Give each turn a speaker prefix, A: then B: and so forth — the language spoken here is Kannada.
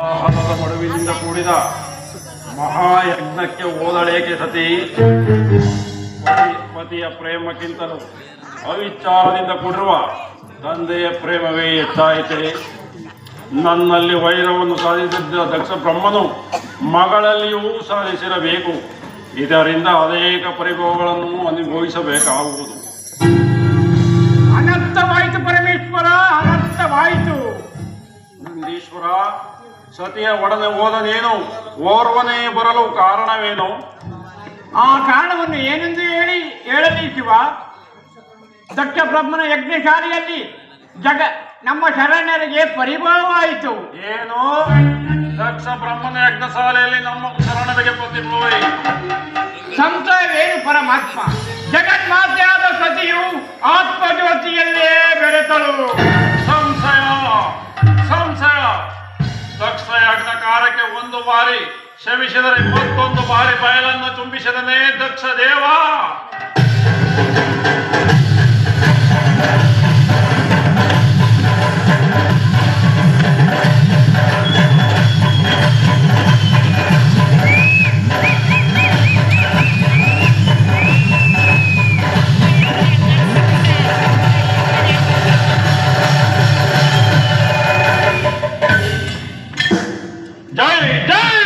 A: ಹಣದ ಮಡುವಿನಿಂದ ಕೂಡಿದ ಮಹಾಯಜ್ಞಕ್ಕೆ ಓದಳೇಕೆ ಸತಿ? ಪತಿ ಪತಿಯ ಪ್ರೇಮಕ್ಕಿಂತಲೂ ಅವಿಚಾರದಿಂದ ಕೂಡಿರುವ ತಂದೆಯ ಪ್ರೇಮವೇ ಹೆಚ್ಚಾಯಿತೆ. ನನ್ನಲ್ಲಿ ವೈರವನ್ನು ಸಾಧಿಸಿದ್ದ ದಕ್ಷ ಬ್ರಹ್ಮನು ಮಗಳಲ್ಲಿಯೂ ಸಾಧಿಸಿರಬೇಕು. ಇದರಿಂದ ಅನೇಕ ಪರಿಭವಗಳನ್ನು ಅನುಭವಿಸಬೇಕಾಗುವುದು.
B: ಅನರ್ಥವಾಯಿತು ಪರಮೇಶ್ವರ ಅನರ್ಥವಾಯಿತು.
A: ನಂದೀಶ್ವರ ಸತಿಯ ಒಡನೆ ಹೋದನೇನು? ಓರ್ವನೇ ಬರಲು ಕಾರಣವೇನು?
B: ಆ ಕಾರಣವನ್ನು ಏನೆಂದು ಹೇಳಿ ಹೇಳಲಿ ಶಿವ. ದಕ್ಷ ಬ್ರಹ್ಮನ ಯಜ್ಞಶಾಲೆಯಲ್ಲಿ ಜಗ ನಮ್ಮ ಶರಣರಿಗೆ ಪರಿಭವವಾಯಿತು
A: ಏನು? ದಕ್ಷ ಬ್ರಹ್ಮನ ಯಜ್ಞಶಾಲೆಯಲ್ಲಿ ನಮ್ಮ ಶರಣರಿಗೆ ಪ್ರತಿಭವೇ
B: ಸಂಶಯವೇನು ಪರಮಾತ್ಮ? ಜಗನ್ಮಾತೆಯಾದ ಸತಿಯು ಆತ್ಮಜ್ಯೋತಿಯಲ್ಲೇ ಬೆರೆತಳು.
A: ಸಂಶಯ ಸಂಶಯ. ಯಜ್ಞಕಾರಕ್ಕೆ ಒಂದು ಬಾರಿ ಶ್ರಮಿಸಿದರೆ ಮತ್ತೊಂದು ಬಾರಿ ಬಯಲನ್ನು ತುಂಬಿಸಿದನೇ ದಕ್ಷ ದೇವ die!